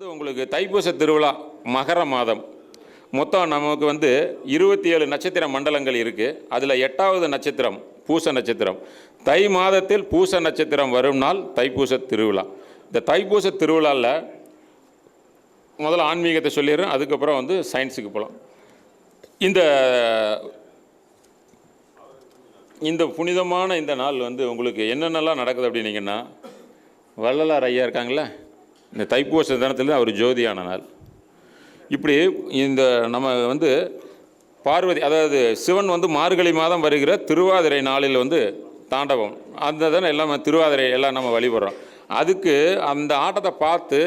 வந்து உங்களுக்கு தைப்பூச திருவிழா மகர மாதம். மொத்தம் நமக்கு வந்து இருபத்தி ஏழு நட்சத்திர மண்டலங்கள் இருக்குது அதில் எட்டாவது நட்சத்திரம் பூச நட்சத்திரம். தை மாதத்தில் பூச நட்சத்திரம் வரும் நாள் தைப்பூச திருவிழா. இந்த தைப்பூச திருவிழாவில் முதல்ல ஆன்மீகத்தை சொல்லிடுறேன். அதுக்கப்புறம் வந்து சயின்ஸுக்கு போகலாம் இந்த இந்த புனிதமான இந்த நாள் வந்து உங்களுக்கு என்னென்னலாம் நடக்குது அப்படின்னீங்கன்னா வள்ளலார் ஐயா இருக்காங்களே இந்த தைப்பூச தினத்தில் அவர் ஜோதியான நாள் இப்படி இந்த நம்ம வந்து பார்வதி அதாவது சிவன் வந்து மார்கழி மாதம் வருகிற திருவாதிரை நாளில் வந்து தாண்டவம். அந்த தானே எல்லாம் திருவாதிரை எல்லாம் நம்ம வழிபடுறோம். அதுக்கு அந்த ஆட்டத்தை பார்த்து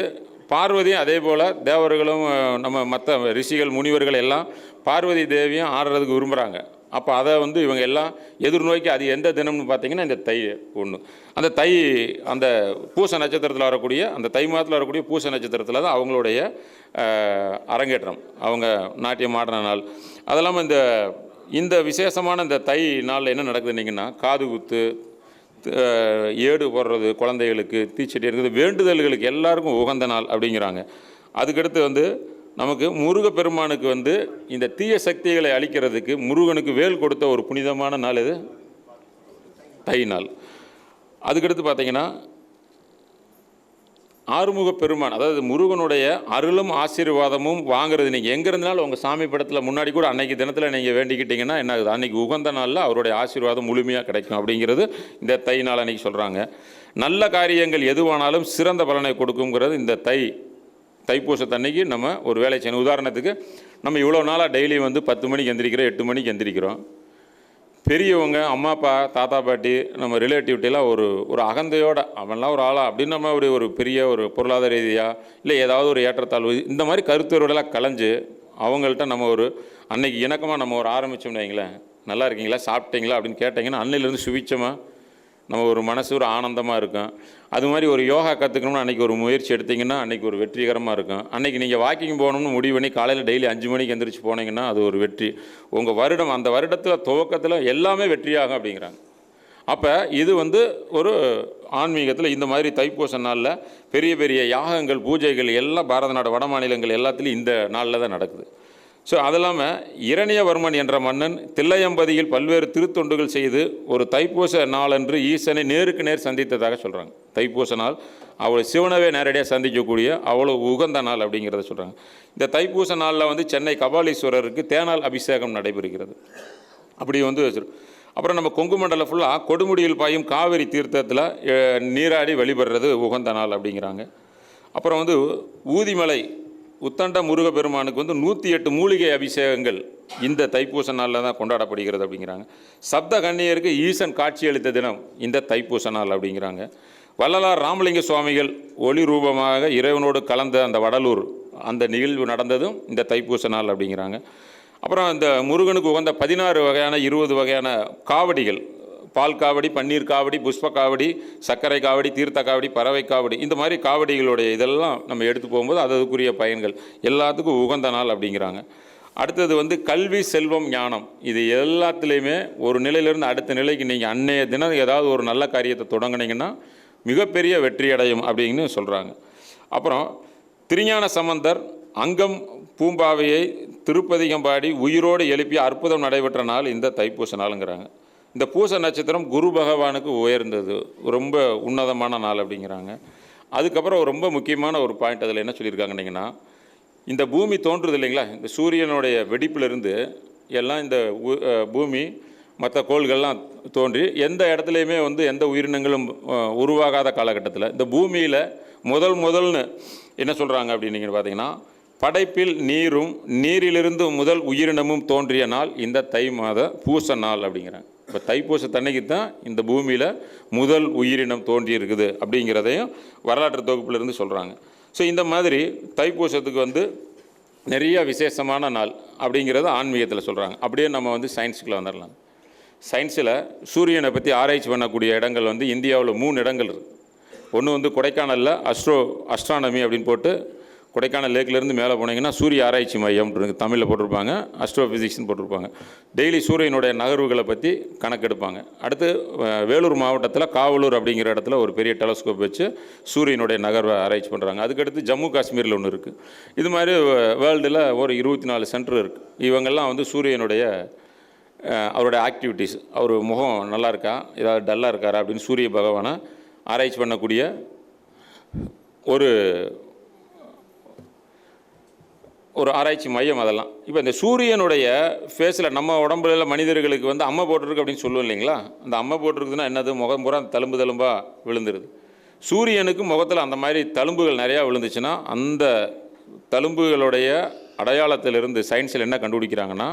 பார்வதியும் அதே போல் தேவர்களும் நம்ம மற்ற ரிஷிகள் முனிவர்கள் எல்லாம் பார்வதி தேவியும் ஆடுறதுக்கு விரும்புகிறாங்க அப்போ அதை வந்து இவங்க எல்லாம் எதிர்நோய்க்கு அது எந்த தினம்னு பார்த்தீங்கன்னா இந்த தை ஒன்று அந்த தை அந்த பூச நட்சத்திரத்தில் வரக்கூடிய அந்த தை மாதத்தில் வரக்கூடிய பூச நட்சத்திரத்தில் தான் அவங்களுடைய அரங்கேற்றம். அவங்க நாட்டியம் ஆடின நாள். அது இல்லாமல் இந்த இந்த விசேஷமான இந்த தை நாளில் என்ன நடக்குதுன்னீங்கன்னா காது குத்து ஏடு போடுறது குழந்தைகளுக்கு தீச்சட்டி இருக்குது வேண்டுதல்களுக்கு எல்லாருக்கும் உகந்த நாள் அப்படிங்கிறாங்க. அதுக்கடுத்து வந்து நமக்கு முருகப்பெருமானுக்கு வந்து இந்த தீய சக்திகளை அழிக்கிறதுக்கு முருகனுக்கு வேல் கொடுத்த ஒரு புனிதமான நாள் இது தை நாள். அதுக்கடுத்து பார்த்தீங்கன்னா ஆறுமுக பெருமான் அதாவது முருகனுடைய அருளும் ஆசீர்வாதமும் வாங்குறது. நீங்கள் எங்கே இருந்தாலும் உங்கள் சாமி படத்தில் முன்னாடி கூட அன்னைக்கு தினத்தில் நீங்கள் வேண்டிக்கிட்டீங்கன்னா என்ன ஆகுது? அன்றைக்கி உகந்த நாளில் அவருடைய ஆசீர்வாதம் முழுமையாக கிடைக்கும் அப்படிங்கிறது இந்த தை நாள் அன்றைக்கி சொல்கிறாங்க நல்ல காரியங்கள் எதுவானாலும் சிறந்த பலனை கொடுக்குங்கிறது இந்த தை தைப்பூசத்தன்னைக்கு நம்ம ஒரு வேலை செய்யணும். உதாரணத்துக்கு நம்ம இவ்வளோ நாளாக டெய்லி வந்து பத்து மணிக்கு எந்திரிக்கிறோம் எட்டு மணிக்கு எந்திரிக்கிறோம். பெரியவங்க அம்மா அப்பா தாத்தா பாட்டி நம்ம ரிலேட்டிவிட்டிலாம் ஒரு ஒரு அகந்தையோட அவன்லாம் ஒரு ஆளா அப்படின்னு நம்ம ஒரு ஒரு பெரிய ஒரு பொருளாதார ரீதியாக இல்லை ஏதாவது ஒரு ஏற்றத்தாழ்வு இந்த மாதிரி கருத்துருவெல்லாம் கலைஞ்சு அவங்கள்ட்ட நம்ம ஒரு அன்னைக்கு இணக்கமாக நம்ம ஒரு ஆரம்பித்தோம்னு வைங்களேன். நல்லா இருக்கீங்களா? சாப்பிட்டீங்களா? அப்படின்னு கேட்டிங்கன்னா அன்னையிலேருந்து சுவிச்சமாக நம்ம ஒரு மனசு ஒரு ஆனந்தமாக இருக்கும். அது மாதிரி ஒரு யோகா கற்றுக்கணும்னு அன்றைக்கி ஒரு முயற்சி எடுத்திங்கன்னா அன்றைக்கி ஒரு வெற்றிகரமாக இருக்கும். அன்றைக்கி நீங்கள் வாக்கிங் போகணும்னு முடிவு பண்ணி காலையில் டெய்லி அஞ்சு மணிக்கு எந்திரிச்சு போனீங்கன்னா அது ஒரு வெற்றி. உங்கள் வருடம் அந்த வருடத்தில் துவக்கத்தில் எல்லாமே வெற்றியாகும் அப்படிங்கிறாங்க. அப்போ இது வந்து ஒரு ஆன்மீகத்தில் இந்த மாதிரி தைப்பூச நாளில் பெரிய பெரிய யாகங்கள் பூஜைகள் எல்லாம் பாரத நாடு வட மாநிலங்கள் எல்லாத்துலேயும் இந்த நாளில் தான் நடக்குது. ஸோ அது இல்லாமல் இரணியவர்மன் என்ற மன்னன் தில்லையம்பதியில் பல்வேறு திருத்தொண்டுகள் செய்து ஒரு தைப்பூச நாளன்று ஈசனை நேருக்கு நேர் சந்தித்ததாக சொல்கிறாங்க தைப்பூச நாள் அவளை சிவனவே நேரடியாக சந்திக்கக்கூடிய அவ்வளோ உகந்த நாள் அப்படிங்கிறத சொல்கிறாங்க இந்த தைப்பூச நாளில் வந்து சென்னை கபாலீஸ்வரருக்கு தேனால் அபிஷேகம் நடைபெறுகிறது. அப்படி வந்து அப்புறம் நம்ம கொங்கு மண்டலம் ஃபுல்லாக கொடுமுடியில் பாயும் காவிரி தீர்த்தத்தில் நீராடி வழிபடுறது உகந்த நாள் அப்படிங்கிறாங்க. அப்புறம் வந்து ஊதிமலை உத்தண்ட முருகப்பெருமானுக்கு வந்து நூற்றி எட்டு மூலிகை அபிஷேகங்கள் இந்த தைப்பூச நாளில் தான் கொண்டாடப்படுகிறது அப்படிங்கிறாங்க. சப்த கண்ணியருக்கு ஈசன் காட்சியளித்த தினம் இந்த தைப்பூச நாள் அப்படிங்கிறாங்க. வள்ளலார் ராமலிங்க சுவாமிகள் ஒளி ரூபமாக இறைவனோடு கலந்த அந்த வடலூர் அந்த நிகழ்வு நடந்ததும் இந்த தைப்பூச நாள் அப்படிங்கிறாங்க. அப்புறம் இந்த முருகனுக்கு உகந்த பதினாறு வகையான இருபது வகையான காவடிகள் பால் காவடி பன்னீர் காவடி புஷ்ப காவடி சர்க்கரை காவடி தீர்த்த காவடி பறவை காவடி இந்த மாதிரி காவடிகளுடைய இதெல்லாம் நம்ம எடுத்து போகும்போது அதுக்குரிய பயன்கள் எல்லாத்துக்கும் உகந்த நாள் அப்படிங்கிறாங்க. அடுத்தது வந்து கல்வி செல்வம் ஞானம். இது எல்லாத்துலேயுமே ஒரு நிலையிலேருந்து அடுத்த நிலைக்கு நீங்கள் அன்னைய தினம் ஏதாவது ஒரு நல்ல காரியத்தை தொடங்கினீங்கன்னா மிகப்பெரிய வெற்றி அடையும் அப்படின்னு சொல்கிறாங்க அப்புறம் திருஞான சம்பந்தர் அங்கம் பூம்பாவையை திருப்பதிகம்பாடி உயிரோடு எழுப்பிய அற்புதம் நடைபெற்ற நாள் இந்த தைப்பூச நாளுங்கிறாங்க. இந்த பூச நட்சத்திரம் குரு பகவானுக்கு உயர்ந்தது. ரொம்ப உன்னதமான நாள் அப்படிங்கிறாங்க. அதுக்கப்புறம் ரொம்ப முக்கியமான ஒரு பாயிண்ட் அதில் என்ன சொல்லியிருக்காங்கன்னீங்கன்னா இந்த பூமி தோன்றுது இல்லைங்களா? இந்த சூரியனுடைய வெடிப்பிலிருந்து எல்லாம் இந்த உ- பூமி மற்ற கோள்கள்லாம் தோன்றி எந்த இடத்துலையுமே வந்து எந்த உயிரினங்களும் உருவாகாத காலகட்டத்தில் இந்த பூமியில் முதல் முதல்னு என்ன சொல்கிறாங்க அப்படின்னு பார்த்தீங்கன்னா படைப்பில் நீரும் நீரிலிருந்து முதல் உயிரினமும் தோன்றிய நாள் இந்த தை மாத பூச நாள் அப்படிங்கிறாங்க. இப்போ தைப்பூசத்தன்னைக்கு தான் இந்த பூமியில் முதல் உயிரினம் தோன்றி இருக்குது அப்படிங்கிறதையும் வரலாற்று தொகுப்பிலிருந்து சொல்கிறாங்க ஸோ இந்த மாதிரி தைப்பூசத்துக்கு வந்து நிறைய விசேஷமான நாள் அப்படிங்கிறத ஆன்மீகத்தில் சொல்கிறாங்க அப்படியே நம்ம வந்து சயின்ஸுக்குள்ள வந்துடலாம் சயின்ஸில் சூரியனை பற்றி ஆராய்ச்சி பண்ணக்கூடிய இடங்கள் வந்து இந்தியாவில் மூணு இடங்கள் இருக்குது ஒன்று வந்து கொடைக்கானலில் அஸ்ட்ரோ அஸ்ட்ரானமி அப்படின்னு போட்டு கொடைக்கானல் லேக்லேருந்து மேலே போனீங்கன்னா சூரிய ஆராய்ச்சி மையம் தமிழில் போட்டிருப்பாங்க அஸ்ட்ரோ ஃபிசிக்ஸ்னு போட்டிருப்பாங்க. டெய்லி சூரியனுடைய நகர்வுகளை பற்றி கணக்கெடுப்பாங்க. அடுத்து வேலூர் மாவட்டத்தில் காவலூர் அப்படிங்கிற இடத்துல ஒரு பெரிய டெலஸ்கோப் வச்சு சூரியனுடைய நகர்வை ஆராய்ச்சி பண்ணுறாங்க அதுக்கடுத்து ஜம்மு காஷ்மீரில் ஒன்று இருக்குது இது மாதிரி வேர்ல்டில் ஒரு இருபத்தி நாலு சென்டர் இருக்குது இவங்கெல்லாம் வந்து சூரியனுடைய அவருடைய ஆக்டிவிட்டீஸ் அவர் முகம் நல்லா இருக்கா? ஏதாவது டல்லாக இருக்காரா? அப்படின்னு சூரிய பகவானை ஆராய்ச்சி பண்ணக்கூடிய ஒரு ஒரு ஆராய்ச்சி மையம் அதெல்லாம். இப்போ இந்த சூரியனுடைய ஃபேஸில் நம்ம உடம்புல மனிதர்களுக்கு வந்து அம்மை போட்டிருக்கு அப்படின்னு சொல்லுவோம் இல்லைங்களா? அந்த அம்மை போட்டிருக்குதுன்னா என்னது? முகம் பூரா தழும்பு தழும்பாக விழுந்துருது. சூரியனுக்கு முகத்தில் அந்த மாதிரி தழும்புகள் நிறையா விழுந்துச்சுன்னா அந்த தழும்புகளுடைய அடையாளத்திலிருந்து சயின்ஸில் என்ன கண்டுபிடிக்கிறாங்கன்னா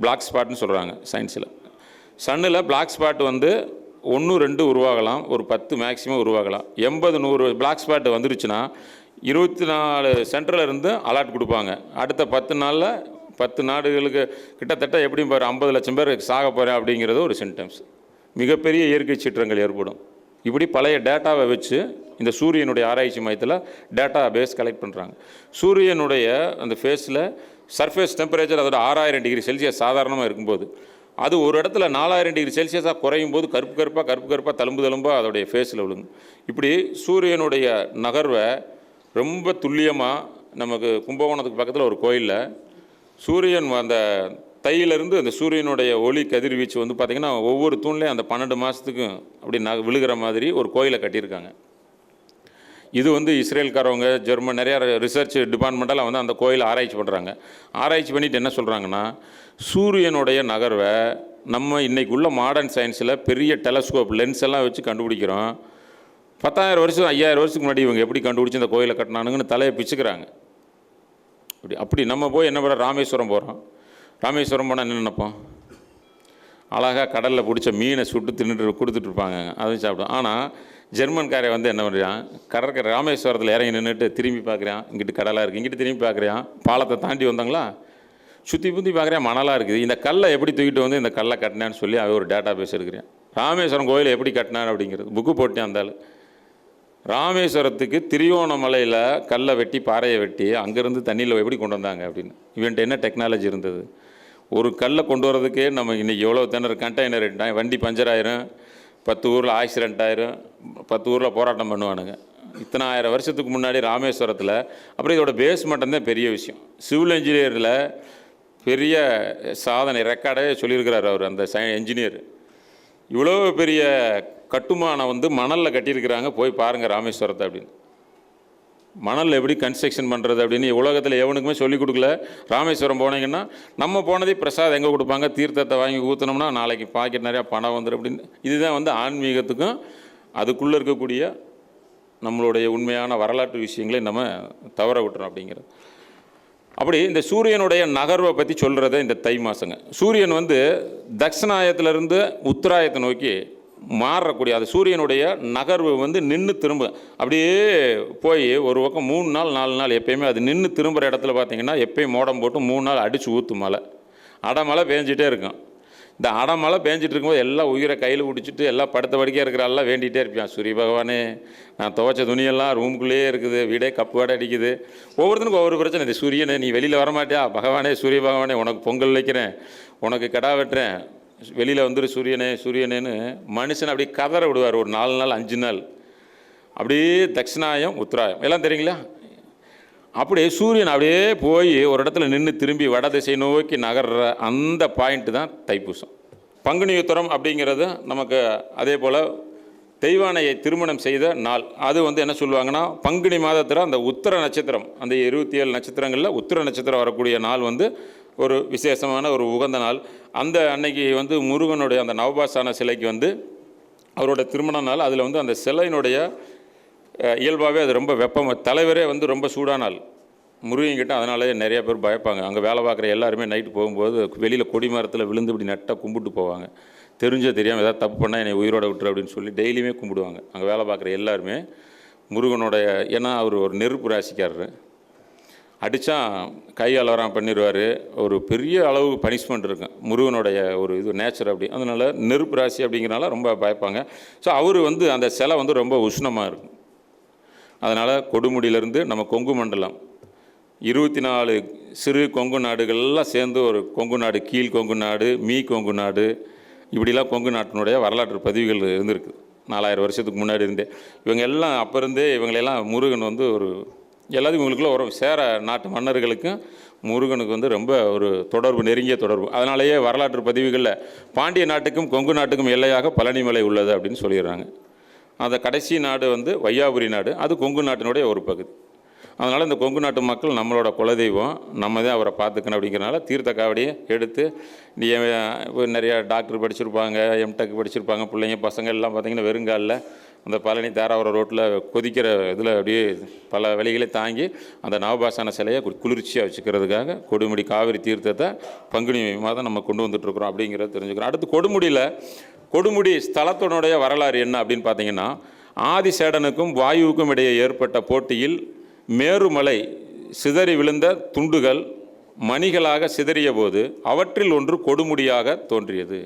பிளாக் ஸ்பாட்னு சொல்கிறாங்க சயின்ஸில் சன்னில் பிளாக் ஸ்பாட் வந்து ஒன்று ரெண்டு உருவாகலாம். ஒரு பத்து மேக்ஸிமம் உருவாகலாம். எண்பது நூறு பிளாக் ஸ்பாட் வந்துருச்சுன்னா இருபத்தி நாலு சென்ட்ரில் இருந்து அலாட் கொடுப்பாங்க. அடுத்த பத்து நாளில் பத்து நாடுகளுக்கு கிட்டத்தட்ட எப்படியும் பாரு ஐம்பது லட்சம் பேர் சாக போகிறேன் அப்படிங்கிறது ஒரு சிம்டம்ஸ் மிகப்பெரிய இயற்கை சீற்றங்கள் ஏற்படும். இப்படி பழைய டேட்டாவை வச்சு இந்த சூரியனுடைய ஆராய்ச்சி மையத்தில் டேட்டா பேஸ் கலெக்ட் பண்ணுறாங்க சூரியனுடைய அந்த ஃபேஸில் சர்ஃபேஸ் டெம்பரேச்சர் அதோட ஆறாயிரம் டிகிரி செல்சியஸ் சாதாரணமாக இருக்கும்போது அது ஒரு இடத்துல நாலாயிரம் டிகிரி செல்சியஸாக குறையும் போது கருப்பு கருப்பாக கருப்பு கருப்பாக தழும்பு தழும்பாக அதோடைய ஃபேஸில் விழுங்கும் இப்படி சூரியனுடைய நகர்வை ரொம்ப துல்லியமாக நமக்கு கும்பகோணத்துக்கு பக்கத்தில் ஒரு கோயிலில் சூரியன் அந்த தையிலிருந்து அந்த சூரியனுடைய ஒளி கதிர்வீச்சு வந்து பார்த்திங்கன்னா ஒவ்வொரு தூண்லேயும் அந்த பன்னெண்டு மாதத்துக்கும் அப்படி ந விழுகிற மாதிரி ஒரு கோயிலை கட்டியிருக்காங்க. இது வந்து இஸ்ரேல்காரவங்க ஜெர்மன் நிறையா ரிசர்ச் டிபார்ட்மெண்ட்டெல்லாம் வந்து அந்த கோயிலை ஆராய்ச்சி பண்ணுறாங்க ஆராய்ச்சி பண்ணிட்டு என்ன சொல்கிறாங்கன்னா சூரியனுடைய நகர்வை நம்ம இன்றைக்குள்ள மாடர்ன் சயின்ஸில் பெரிய டெலஸ்கோப் லென்ஸ் எல்லாம் வச்சு கண்டுபிடிக்கிறோம். பத்தாயிரம் வருஷம் ஐயாயிரம் வருஷத்துக்கு முன்னாடி இவங்க எப்படி கண்டுபிடிச்சி இந்த கோயிலை கட்டினானுங்கன்னு தலையை பிச்சுக்கிறாங்க. அப்படி அப்படி நம்ம போய் என்ன பண்ண ராமேஸ்வரம் போகிறோம் ராமேஸ்வரம் போனால் என்ன நினைப்போம்? அழகாக கடலில் பிடிச்ச மீனை சுட்டு தின்னுட்டு கொடுத்துட்டு இருப்பாங்க. அதுவும் சாப்பிடும். ஆனால் ஜெர்மன்காரை வந்து என்ன பண்ணுறான் கடற்கரை ராமேஸ்வரத்தில் இறங்கி நின்றுட்டு திரும்பி பார்க்குறான். இங்கிட்டு கடலாக இருக்குது இங்கிட்டு திரும்பி பார்க்குறான். பாலத்தை தாண்டி வந்தாங்களா? சுற்றி புத்தி பார்க்குறேன். மணலாக இருக்குது. இந்த கல்லை எப்படி தூக்கிட்டு வந்து இந்த கல்லை கட்டினான்னு சொல்லி அவன் ஒரு டேட்டா பேஸ் எடுக்கிறேன். ராமேஸ்வரம் கோயில் எப்படி கட்டினான் அப்படிங்கிறது. புக்கு போட்டேன் அந்த ஆள். ராமேஸ்வரத்துக்கு திரியோணமலையில் கல்லை வெட்டி பாறையை வெட்டி அங்கேருந்து தண்ணியில் எப்படி கொண்டு வந்தாங்க அப்படின்னு. இவன்ட்டு என்ன டெக்னாலஜி இருந்தது? ஒரு கல்லை கொண்டு வரதுக்கே நம்ம இன்றைக்கி எவ்வளோ திணறு கண்டெய்னர் வண்டி பஞ்சர் ஆயிரும் பத்து ஊரில் ஆக்சிடென்ட் ஆயிரும் பத்து ஊரில் போராட்டம் பண்ணுவானுங்க. இத்தனை ஆயிரம் வருஷத்துக்கு முன்னாடி ராமேஸ்வரத்தில் அப்புறம் இதோட பேஸ் மட்டும்தான் பெரிய விஷயம். சிவில் இன்ஜினியரில் பெரிய சாதனை ரெக்கார்டே சொல்லியிருக்கிறார் அவர் அந்த சை என்ஜினியர் இவ்வளோ பெரிய கட்டுமானம் வந்து மணலில் கட்டியிருக்கிறாங்க. போய் பாருங்கள் ராமேஸ்வரத்தை அப்படின்னு. மணலில் எப்படி கன்ஸ்ட்ரக்ஷன் பண்ணுறது அப்படின்னு உலகத்தில் எவனுக்குமே சொல்லிக் கொடுக்கல. ராமேஸ்வரம் போனீங்கன்னா நம்ம போனதே பிரசாத் எங்கே கொடுப்பாங்க? தீர்த்தத்தை வாங்கி ஊற்றினோம்னா நாளைக்கு பாக்கெட் நிறையா பணம் வந்துடும் அப்படின்னு. இதுதான் வந்து ஆன்மீகத்துக்கும் அதுக்குள்ளே இருக்கக்கூடிய நம்மளுடைய உண்மையான வரலாற்று விஷயங்களை நம்ம தவற விட்டுறோம் அப்படிங்கிறது. அப்படி இந்த சூரியனுடைய நகர்வை பற்றி சொல்கிறத இந்த தை மாதங்க சூரியன் வந்து தக்ஷணாயத்திலிருந்து உத்தராயத்தை நோக்கி மாறக்கூடிய அது சூரியனுடைய நகர்வு வந்து நின்று திரும்ப அப்படியே போய் ஒரு பக்கம் மூணு நாள் நாலு நாள் எப்பயுமே அது நின்று திரும்புகிற இடத்துல பார்த்தீங்கன்னா எப்பயும் மோடம் போட்டு மூணு நாள் அடித்து ஊற்று மழை. அடமழை பேஞ்சிட்டே இருக்கும். இந்த அடமழை பேஞ்சிட்டு இருக்கும்போது எல்லாம் உயிரை கையில் பிடிச்சிட்டு எல்லாம் படுத்த படுக்கையாக இருக்கிற எல்லாம் வேண்டிகிட்டே இருப்பான். சூரிய பகவானே நான் துவைச்ச துணியெல்லாம் ரூமுக்குள்ளேயே இருக்குது வீடே கப்பு வாடை அடிக்குது. ஒவ்வொருத்தனுக்கும் ஒவ்வொரு பிரச்சனை. இந்த சூரியனை நீ வெளியில் வரமாட்டியா? பகவானே சூரிய பகவானே உனக்கு பொங்கல் வைக்கிறேன் உனக்கு கடா வெட்டுறேன் வெளியில் வந்துரு சூரியனே சூரியனேன்னு மனுஷன் அப்படியே கதற விடுவார் ஒரு நாலு நாள் அஞ்சு நாள். அப்படியே தட்சிணாயம் உத்தராயம். எல்லாம் தெரியுங்களா? அப்படியே சூரியன் அப்படியே போய் ஒரு இடத்துல நின்று திரும்பி வட திசை நோக்கி நகர்ற அந்த பாயிண்ட்டு தான் தைப்பூசம். பங்குனி உத்தரம் அப்படிங்கிறது நமக்கு அதே போல் தெய்வானையை திருமணம் செய்த நாள். அது வந்து என்ன சொல்லுவாங்கன்னா பங்குனி மாதத்தில் அந்த உத்தர நட்சத்திரம் அந்த இருபத்தி ஏழு நட்சத்திரங்களில் உத்தர நட்சத்திரம் வரக்கூடிய நாள் வந்து ஒரு விசேஷமான ஒரு உகந்த நாள். அந்த அன்னைக்கு வந்து முருகனுடைய அந்த நவபாசான சிலைக்கு வந்து அவரோட திருமண நாள். அதில் வந்து அந்த சிலையினுடைய இயல்பாகவே அது ரொம்ப வெப்பம் தலைவரே வந்து ரொம்ப சூடான ஆள். முருகன்கிட்ட அதனாலே நிறைய பேர் பயப்பாங்க. அங்கே வேலை பார்க்குற எல்லாருமே நைட்டு போகும்போது வெளியில் கொடி மரத்தில் விழுந்து இப்படி நட்டால் கும்பிட்டு போவாங்க. தெரிஞ்சோ தெரியாமல் ஏதாவது தப்பு பண்ணால் என்னை உயிரோட விட்டுரு அப்படின்னு சொல்லி டெய்லியுமே கும்பிடுவாங்க. அங்கே வேலை பார்க்குற எல்லாருமே முருகனுடைய ஏன்னா அவர் ஒரு நெருப்பு ராசிக்காரரு. அடித்தா கை அலவரம் பண்ணிடுவார் ஒரு பெரிய அளவு பனிஷ்மெண்ட் இருக்கும். முருகனுடைய ஒரு இது நேச்சர் அப்படி. அதனால் நெருப்பு ராசி அப்படிங்கிறனால ரொம்ப பயப்பாங்க. ஸோ அவர் வந்து அந்த சிலை வந்து ரொம்ப உஷ்ணமாக இருக்கும். அதனால் கொடுமுடியிலேருந்து நம்ம கொங்கு மண்டலம் இருபத்தி நாலு சிறு கொங்கு நாடுகள்லாம் சேர்ந்து ஒரு கொங்கு நாடு கீழ் கொங்கு நாடு மீ கொங்கு நாடு இப்படிலாம் கொங்கு நாட்டினுடைய வரலாற்று பதிவுகள் இருந்திருக்கு. நாலாயிரம் வருஷத்துக்கு முன்னாடி இருந்தே. இவங்க எல்லாம் அப்போ இருந்தே இவங்களெல்லாம் முருகன் வந்து ஒரு எல்லாத்துக்கும் உங்களுக்குள்ள ஒரு சேர நாட்டு மன்னர்களுக்கும் முருகனுக்கு வந்து ரொம்ப ஒரு தொடர்பு நெருங்கிய தொடர்பு. அதனாலேயே வரலாற்று பதிவுகளில் பாண்டிய நாட்டுக்கும் கொங்கு நாட்டுக்கும் எல்லையாக பழனிமலை உள்ளது அப்படின்னு சொல்லிடுறாங்க. அந்த கடைசி நாடு வந்து வையாபுரி நாடு. அது கொங்கு நாட்டினுடைய ஒரு பகுதி. அதனால் இந்த கொங்கு நாட்டு மக்கள் நம்மளோட குலதெய்வம் நம்ம தான் அவரை பார்த்துக்கணும் அப்படிங்கிறனால தீர்த்த காவடியை எடுத்து நீ நிறையா டாக்டர் படிச்சிருப்பாங்க எம்டெக் படிச்சிருப்பாங்க பிள்ளைங்க பசங்க எல்லாம் பார்த்திங்கன்னா வெறுங்காலில் அந்த பழனி தாராவரம் ரோட்டில் கொதிக்கிற இதில் அப்படியே பல வழிகளை தாங்கி அந்த நவபாசன சிலையை குளிர்ச்சியாக வச்சுக்கிறதுக்காக கொடுமுடி காவிரி தீர்த்தத்தை பங்குனி மாதம் நம்ம கொண்டு வந்துட்டுருக்குறோம் அப்படிங்கிறத தெரிஞ்சுக்கிறோம். அடுத்து கொடுமுடியில் கொடுமுடி ஸ்தலத்தினுடைய வரலாறு என்ன அப்படின்னு பார்த்தீங்கன்னா ஆதிசேடனுக்கும் வாயுவுக்கும் இடையே ஏற்பட்ட போட்டியில் மேருமலை சிதறி விழுந்த துண்டுகள் மணிகளாக சிதறிய போது அவற்றில் ஒன்று கொடுமுடியாக தோன்றியது.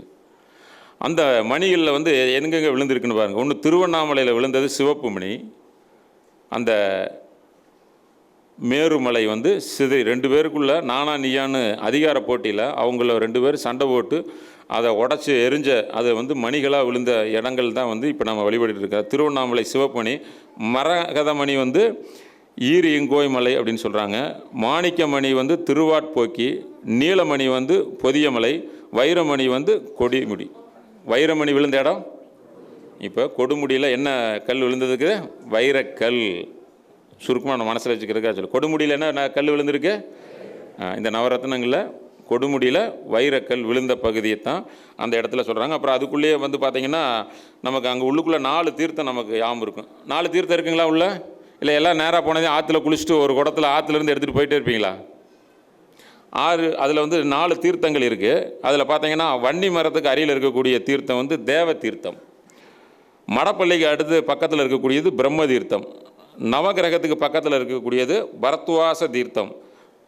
அந்த மணிகளில் வந்து எங்கெங்கே விழுந்திருக்குன்னு பாருங்கள் ஒன்று திருவண்ணாமலையில் விழுந்தது சிவப்பு மணி அந்த மேருமலை வந்து சிதறி ரெண்டு பேருக்குள்ள நானா நீயான்னு அதிகார போட்டியில் அவங்கள ரெண்டு பேர் சண்டை போட்டு அதை உடச்சி எரிஞ்ச அதை வந்து மணிகளாக விழுந்த இடங்கள் தான் வந்து இப்போ நம்ம வழிபட்டு இருக்கோம். திருவண்ணாமலை சிவப்பணி மரகதமணி வந்து ஈரியங்கோய் மலை அப்படின்னு சொல்கிறாங்க மாணிக்கமணி வந்து திருவாட்போக்கி நீலமணி வந்து பொதியமலை வைரமணி வந்து கொடிமுடி. வைரமணி விழுந்த இடம். இப்போ கொடுமுடியில் என்ன கல் விழுந்ததுக்கு? வைரக்கல். சுருக்கமாக நம்ம மனசில் வச்சுக்கிறதுக்காக சொல்லு. கொடுமுடியில் என்ன கல் விழுந்திருக்கு? இந்த நவரத்னங்களில் கொடுமுடியில் வைரக்கல் விழுந்த பகுதியை தான் அந்த இடத்துல சொல்கிறாங்க அப்புறம் அதுக்குள்ளேயே வந்து பார்த்தீங்கன்னா நமக்கு அங்கே உள்ளுக்குள்ளே நாலு தீர்த்தம் நமக்கு யாம் இருக்கும். நாலு தீர்த்தம் இருக்குங்களா உள்ள? இல்லை எல்லாம் நேராக போனதே ஆற்றுல குளிச்சுட்டு ஒரு குடத்தில் ஆற்றுலேருந்து எடுத்துகிட்டு போயிட்டே இருப்பீங்களா? ஆறு அதில் வந்து நாலு தீர்த்தங்கள் இருக்குது அதில் பார்த்தீங்கன்னா வன்னி மரத்துக்கு அருகில் இருக்கக்கூடிய தீர்த்தம் வந்து தேவ தீர்த்தம். மடப்பள்ளிக்கு அடுத்து பக்கத்தில் இருக்கக்கூடியது பிரம்ம தீர்த்தம். நவகிரகத்துக்கு பக்கத்தில் இருக்கக்கூடியது பரத்வாச தீர்த்தம்.